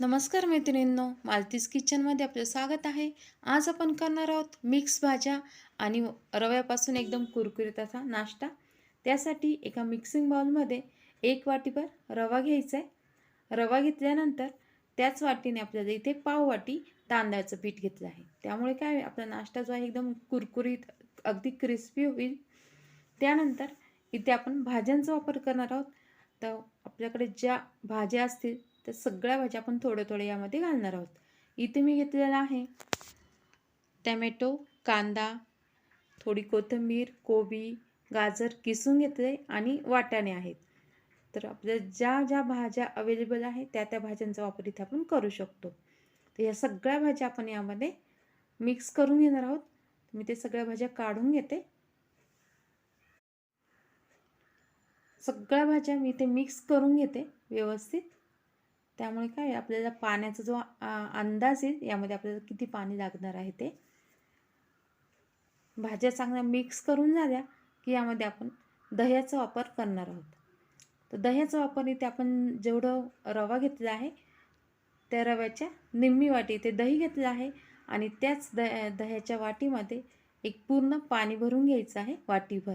नमस्कार मैत्रिणींनो मालतीज किचनमध्ये आपलं स्वागत आहे. आज आपण करणार आहोत मिक्स भाज्या आणि रव्यापासून एकदम कुरकुरीत असा नाश्ता. त्यासाठी एका मिक्सिंग बाउलमध्ये एक वाटीभर रवा घ्यायचा आहे रवा घेतल्यानंतर त्याच वाटीने आपल्याला इथे पाव वाटी तांदळाचं पीठ घेतलं आहे. त्यामुळे काय होईल, आपला नाश्ता जो आहे एकदम कुरकुरीत अगदी क्रिस्पी होईल. त्यानंतर इथे आपण भाज्यांचा वापर करणार आहोत. तर आपल्याकडे ज्या भाज्या असतील त्या सगळ्या भाज्या आपण थोडे थोडे यामध्ये घालणार आहोत. इथे मी घेतलेला आहे टॅमॅटो कांदा थोडी कोथिंबीर कोबी गाजर किसून घेतले आणि वाटाणे आहेत. तर आपल्या ज्या ज्या भाज्या अवेलेबल आहे त्या त्या भाज्यांचा वापर इथे आपण करू शकतो. तर या सगळ्या भाज्या आपण यामध्ये मिक्स करून घेणार आहोत. मी ते सगळ्या भाज्या काढून घेते. सगळ्या भाज्या मी इथे मिक्स करून घेते व्यवस्थित. त्यामुळे काय आपल्याला पाण्याचा जो अंदाज येईल यामध्ये आपल्याला किती पाणी लागणार आहे ते. भाज्या चांगल्या मिक्स करून झाल्या की यामध्ये आपण दह्याचा वापर करणार आहोत. तर दह्याचा वापर इथे आपण जेवढं रवा घेतला आहे त्या रव्याच्या निम्मी वाटी इथे दही घेतलं आहे आणि त्याच द दह्याच्या वाटीमध्ये एक पूर्ण पाणी भरून घ्यायचं आहे वाटीभर.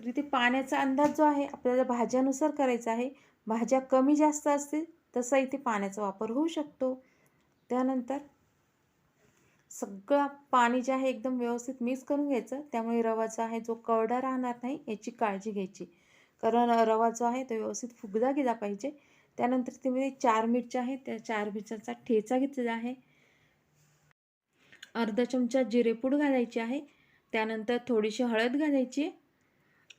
तर इथे पाण्याचा अंदाज जो आहे आपल्याला भाज्यानुसार करायचा आहे. भाज्या कमी जास्त असतील तसा इथे पाण्याचा वापर होऊ शकतो. त्यानंतर सगळं पाणी जे आहे एकदम व्यवस्थित मिक्स करून घ्यायचं. त्यामुळे रवाचा आहे जो करडा राहणार नाही याची काळजी घ्यायची. कारण रवा जो आहे तो व्यवस्थित फुगदा गेला पाहिजे. त्यानंतर ते चार मिरच्या आहे त्या चार मिरच्याचा ठेचा घेतलेला आहे. अर्धा चमचा जिरेपूड घालायची आहे. त्यानंतर थोडीशी हळद घालायची आहे.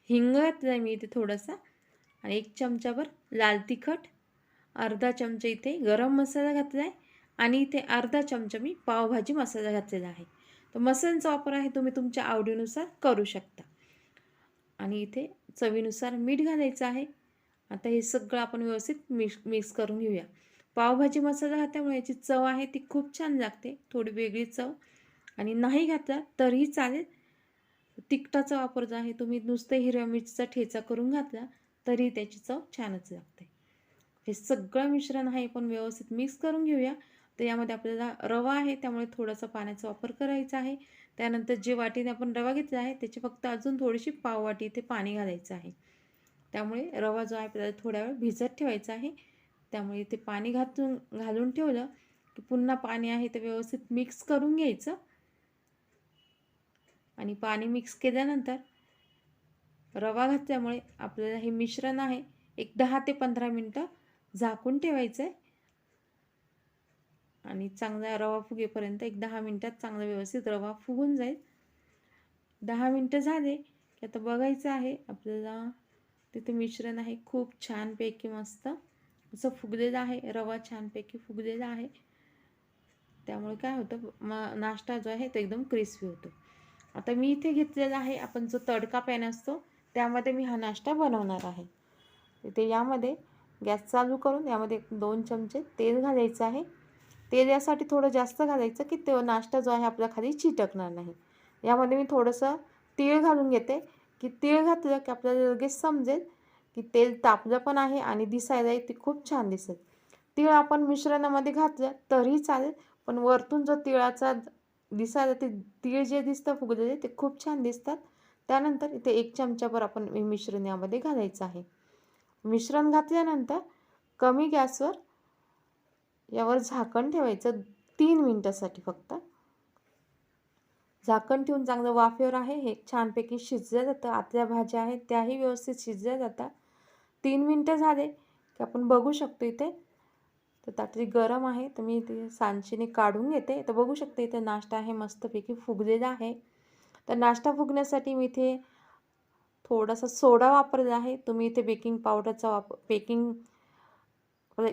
हिंग घातला आहे मी इथे थोडासा. आणि एक चमचाभर लाल तिखट अर्धा चमचा इथे गरम मसाला घातला आहे आणि इथे अर्धा चमचा मी पावभाजी मसाला घातलेला आहे. तर मसाल्यांचा वापर आहे तुम्ही तुमच्या आवडीनुसार करू शकता. आणि इथे चवीनुसार मीठ घालायचं आहे. आता हे सगळं आपण व्यवस्थित मिक्स मिक्स करून घेऊया. पावभाजी मसाला घातल्यामुळे याची चव आहे ती खूप छान लागते. थोडी वेगळी चव. आणि नाही घातला तरीही चालेल तिखटाचा वापर जो आहे तुम्ही नुसतं हिरव्या मिरचीचा ठेचा करून घातला तरी त्याची चव छानच लागते. हे सगळं मिश्रण आहे पण व्यवस्थित मिक्स करून घेऊया. तर यामध्ये आपल्याला रवा आहे त्यामुळे थोडासा पाण्याचा वापर करायचा आहे. त्यानंतर जे वाटीने आपण रवा घेतला आहे त्याची फक्त अजून थोडीशी पाव वाटी इथे पाणी घालायचं आहे. त्यामुळे रवा जो आहे आपल्याला थोड्या वेळ भिजत ठेवायचा आहे. त्यामुळे इथे पाणी घातून घालून ठेवलं की पुन्हा पाणी आहे ते व्यवस्थित मिक्स करून घ्यायचं. आणि पाणी मिक्स केल्यानंतर रवा घातल्यामुळे आपल्याला हे मिश्रण आहे एक दहा ते पंधरा मिनटं झाकून ठेवायचं आहे आणि चांगला रवा फुगेपर्यंत एक दहा मिनटात चांगला व्यवस्थित रवा फुगून जाईल. दहा मिनटं झाले की आता बघायचं आहे आपल्याला तिथे मिश्रण आहे खूप छानपैकी मस्त असं फुगलेलं आहे रवा छानपैकी फुगलेला आहे. त्यामुळे काय होतं म नाश्ता जो आहे तो एकदम क्रिस्पी होतो. आता मी इथे घेतलेला आहे आपण जो तडका पॅन असतो त्यामध्ये मी हा नाश्ता बनवणार आहे. इथे यामध्ये गॅस चालू करून यामध्ये दोन चमचे तेल घालायचं आहे. तेल यासाठी थोडं जास्त घालायचं की तो नाश्ता जो आहे आपल्या खाली चिटकणार नाही. यामध्ये मी थोडंसं तीळ घालून घेते की तीळ घातलं की आपल्याला लगेच समजेल की तेल तापलं पण आहे आणि दिसायलाही ते खूप छान दिसेल. तीळ आपण मिश्रणामध्ये घातलं तरीही चालेल पण वरतून जो तिळाचा दिसायला ते तीळ जे दिसतं फुगलेले ते खूप छान दिसतात. त्यानंतर इथे एक चमचाभर आपण हे मिश्रण यामध्ये घालायचं आहे. मिश्रण घातल्यानंतर कमी गॅसवर यावर झाकण ठेवायचं तीन मिनटासाठी फक्त. झाकण ठेवून चांगलं वाफेवर आहे. हे छानपैकी शिजलं जातं. आतल्या भाज्या आहेत त्याही व्यवस्थित शिजल्या जातात. तीन मिनटं झाले की आपण बघू शकतो इथे. तर ताटली गरम आहे तर मी ते सांचीने काढून घेते. तर बघू शकते इथे नाश्ता आहे मस्तपैकी फुगलेला आहे. तर नाश्ता फुगण्यासाठी मी इथे थोडासा सोडा वापरला आहे. तुम्ही इथे बेकिंग पावडरचा वापर बेकिंग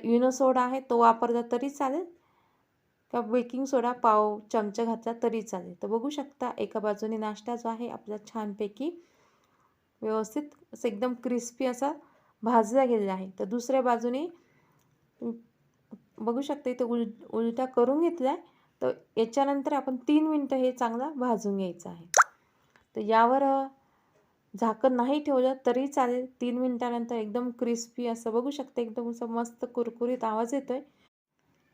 युनो सोडा आहे तो वापरला तरी चालेल. का बेकिंग सोडा पाव चमचा घातला तरी चालेल. तर बघू शकता एका बाजूने नाश्ता जो आहे आपला छानपैकी व्यवस्थित असं एकदम क्रिस्पी असा भाजला गेलेला आहे. तर दुसऱ्या बाजूने बघू शकता इथे उल उलटा करून घेतला आहे. तर याच्यानंतर आपण तीन मिनटं हे चांगला भाजून घ्यायचं आहे. तर यावर झाकण नाही ठेवलं तरी चालेल. तीन मिनटानंतर एकदम क्रिस्पी असं बघू शकता एकदम असं मस्त कुरकुरीत आवाज येतोय.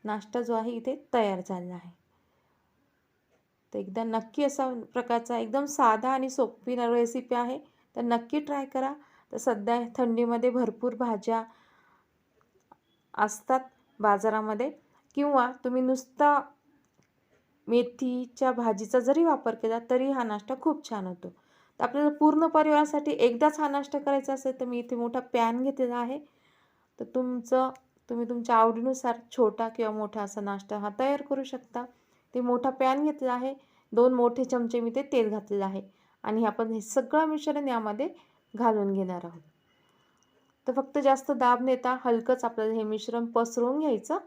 नाश्ता जो आहे इथे तयार झाला आहे. तर एकदा नक्की असा प्रकारचा एकदम साधा आणि सोपी रेसिपी आहे. तर नक्की ट्राय करा. तर सध्या थंडीमध्ये भरपूर भाज्या असतात. बाजारामध्ये किंवा तुम्ही नुसता मेथीच्या भाजीचा जरी वापर केला तरी हा नाश्ता खूप छान होतो. तर आपल्याला पूर्ण परिवारासाठी एकदाच हा नाश्ता करायचा असेल तर मी इथे मोठा पॅन घेतलेला आहे. तर तुमचं तुम्ही तुमच्या आवडीनुसार छोटा किंवा मोठा असा नाश्ता हा तयार करू शकता. ते मोठा पॅन घेतला आहे दोन मोठे चमचे मी ते तेल घातलेलं आहे. आणि आपण हे सगळं मिश्रण यामध्ये घालून घेणार आहोत. तर फक्त जास्त दाब नेता हलकंच आपल्याला हे मिश्रण पसरवून घ्यायचं.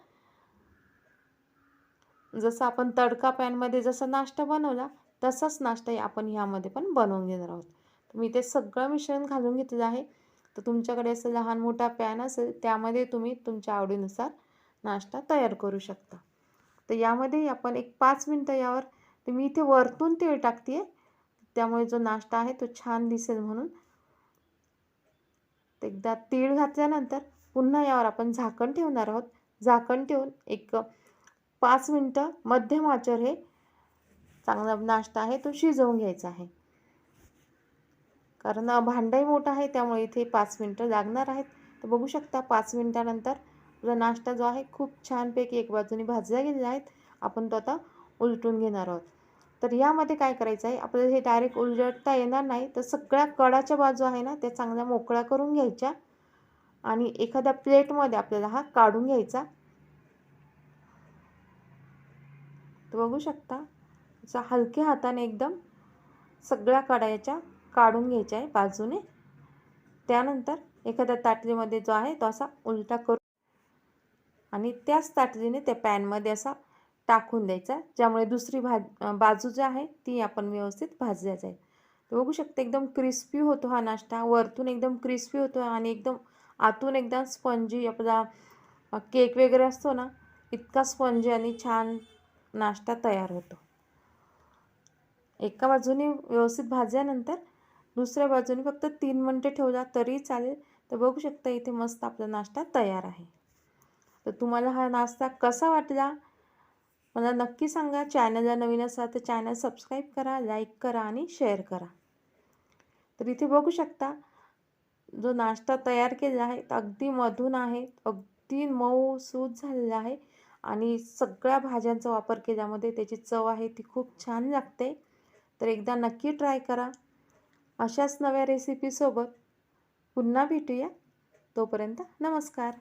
जसं आपण तडका पॅनमध्ये जसा नाश्ता बनवला तसाच नाश्ता आपण ह्यामध्ये पण बनवून घेणार आहोत. तर मी ते सगळं मिश्रण घालून घेतलेलं आहे. तर तुमच्याकडे असं लहान मोठा पॅन असेल त्यामध्ये तुम्ही तुमच्या आवडीनुसार नाश्ता तयार करू शकता. तर यामध्ये आपण एक पाच मिनटं यावर मी इथे वरतून तेल टाकते त्यामुळे जो नाश्ता आहे तो छान दिसेल म्हणून. एकदा तीळ घातल्यानंतर पुन्हा यावर आपण झाकण ठेवणार आहोत. झाकण ठेवून एक पाच मिनटं मध्यम आचर हे चांगला नाश्ता आहे तो शिजवून घ्यायचा आहे. कारण भांडाही मोठं आहे त्यामुळे इथे पाच मिनटं लागणार आहेत. तर बघू शकता पाच मिनटानंतर आपला नाश्ता जो आहे खूप छानपैकी एक बाजूने भाजल्या गेलेला आहेत आपण तो आता उलटून घेणार आहोत. तर यामध्ये काय करायचं आहे? आपल्याला हे डायरेक्ट उलटता येणार नाही. तर सगळ्या कडाच्या बाजू आहे ना त्या चांगल्या मोकळ्या करून घ्यायच्या. आणि एखाद्या प्लेटमध्ये आपल्याला हा काढून घ्यायचा. तर बघू शकता असा हलक्या हाताने एकदम सगळ्या कडायाच्या काढून घ्यायच्या आहे बाजूने. त्यानंतर एखाद्या ताटलीमध्ये जो आहे तो असा उलटा करून आणि त्याच ताटलीने त्या पॅनमध्ये असा टाकून द्यायचा. ज्यामुळे दुसरी भाज बाजू जी आहे ती आपण व्यवस्थित भाजल्या जाईल. तर बघू शकता एकदम क्रिस्पी होतो हा नाश्ता. वरतून एकदम क्रिस्पी होतो आणि एकदम आतून एकदम स्पंजी आपला केक वगैरे असतो ना इतका स्पंजी आणि छान नाश्ता तयार होतो. एका बाजूने व्यवस्थित भाजल्यानंतर दुसऱ्या बाजूने फक्त तीन मिनटं ठेवला तरी चालेल. तर बघू शकता इथे मस्त आपला नाश्ता तयार आहे. तर तुम्हाला हा नाश्ता कसा वाटला? मला नक्की सांगा चॅनलला नवीन असाल तर चॅनल सबस्क्राईब करा लाईक करा आणि शेअर करा. तर इथे बघू शकता जो नाश्ता तयार केला आहे तो अगदी मधून आहे अगदी मऊ सूत झालेला आहे आणि सगळ्या भाज्यांचा वापर केल्यामध्ये त्याची चव आहे ती खूप छान लागते. तर एकदा नक्की ट्राय करा. अशाच नव्या रेसिपीसोबत पुन्हा भेटूया. तोपर्यंत नमस्कार.